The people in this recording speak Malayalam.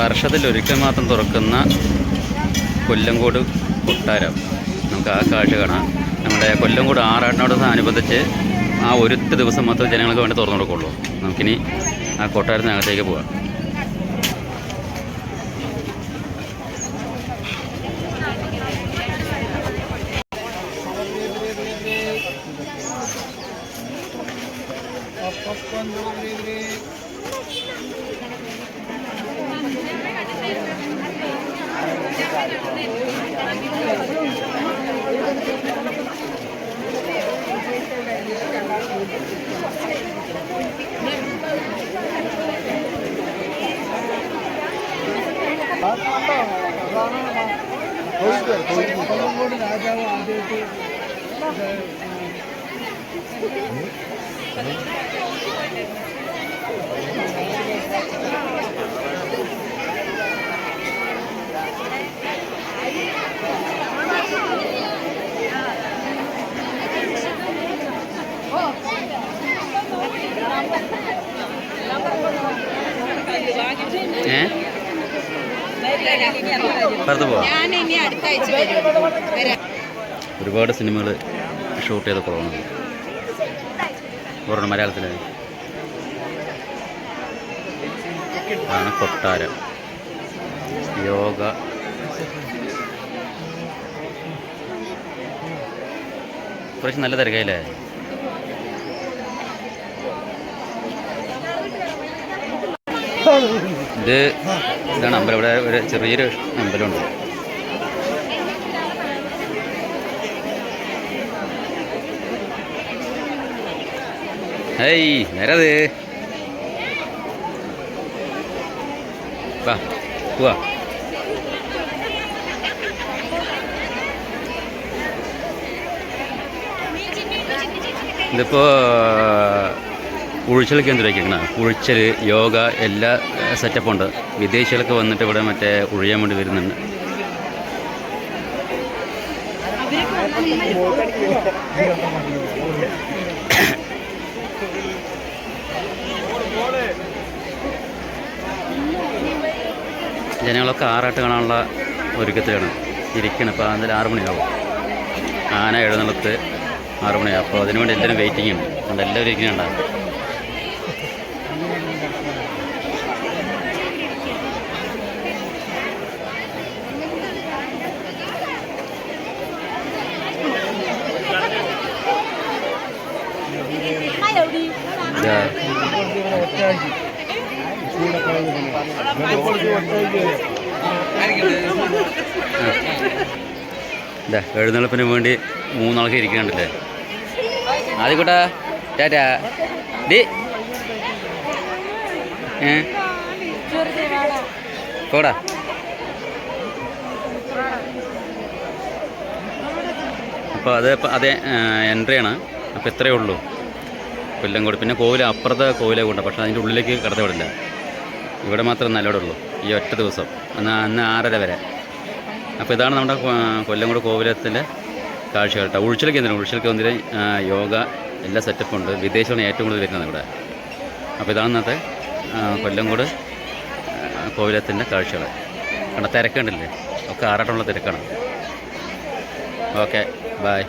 വർഷത്തിൽ ഒരിക്കൽ മാത്രം തുറക്കുന്ന കൊല്ലംകോട് കൊട്ടാരം. നമുക്ക് ആ കാഴ്ച കാണാം. നമ്മുടെ കൊല്ലംകോട് ആറാട്ടിനോട് അനുബന്ധിച്ച് ആ ഒരൊറ്റ ദിവസം മാത്രം ജനങ്ങൾക്ക് വേണ്ടി തുറന്നു കൊടുക്കുള്ളൂ. നമുക്കിനി ആ കൊട്ടാരത്തിനകത്തേക്ക് പോവാം രാജാവ് ആദ്യമായിട്ട് ഏ? പുറത്ത് പോവാം? ഒരുപാട് സിനിമകൾ ഷൂട്ട് ചെയ്ത കുറവാണ്. ഒരെണ്ണം മലയാളത്തിൽ ആണ് കൊട്ടാരം. യോഗ. കുറച്ച് നല്ല തിരക്കായില്ലേ? ഇത് ഇതാണ് അമ്പലം. ഇവിടെ ഒരു ചെറിയൊരു അമ്പലമുണ്ട്. ഏയ് നേരത് വാ പോവാ. ഇതിപ്പോൾ ഉഴിച്ചൽ കേന്ദ്രമാക്കിയാണ് ഉഴിച്ചൽ യോഗ എല്ലാ സെറ്റപ്പും ഉണ്ട്. വിദേശികളൊക്കെ വന്നിട്ട് ഇവിടെ മറ്റേ ഉഴിയാൻ വേണ്ടി വരുന്നുണ്ട്. ജനങ്ങളൊക്കെ ആറാട്ട് കാണാനുള്ള ഒരുക്കത്തിലാണ്. ഇരിക്കണം ഇപ്പോൾ അതിൽ ആറ് മണിയാവും. ആന എഴുന്നള്ളത്ത് ആറ് മണിയാവും. അപ്പോൾ അതിനുവേണ്ടി എല്ലാവരും വെയിറ്റിംഗ് ഉണ്ട്. അതുകൊണ്ട് എല്ലാവരും ഇരിക്കുന്നുണ്ടാവും എഴുന്നള്ളപ്പിന് വേണ്ടി മൂന്നാൾക്ക് ഇരിക്കുന്നുണ്ടല്ലേ? ആദ്യക്കൂട്ടാ ടാറ്റാ. ഡി. ഏ? പോടാ. അപ്പോൾ അത് അത് എൻട്രി എൻട്രിയാണ്. അപ്പോൾ ഇത്രയേ ഉള്ളൂ. കൊല്ലംകോട് പിന്നെ കോവിൽ അപ്പുറത്തെ കോവിലേ കൊണ്ട് പക്ഷേ അതിന്റെ ഉള്ളിലേക്ക് കടത്തി വിടില്ല. ഇവിടെ മാത്രം നല്ലവിടുള്ളൂ ഈ ഒറ്റ ദിവസം. അന്ന് അന്ന് ആറര വരെ. അപ്പോൾ ഇതാണ് നമ്മുടെ കൊല്ലംകോട് കോവിലത്തിന്റെ കാഴ്ചകൾ കേട്ടോ. ഉഴിച്ചിൽ കേന്ദ്രം ഉഴിച്ചിൽ കേന്ദ്രം യോഗ എല്ലാ സെറ്റപ്പും ഉണ്ട്. വിദേശമാണ് ഏറ്റവും കൂടുതൽ വരുന്നത് ഇവിടെ. അപ്പോൾ ഇതാണ് ഇന്നത്തെ കൊല്ലംകോട് കോവിലത്തിന്റെ കാഴ്ചകൾ. കണ്ട തിരക്കുണ്ടല്ലേ? ഒക്കെ ആറാട്ടമുള്ള തിരക്കാണ്. Okay bye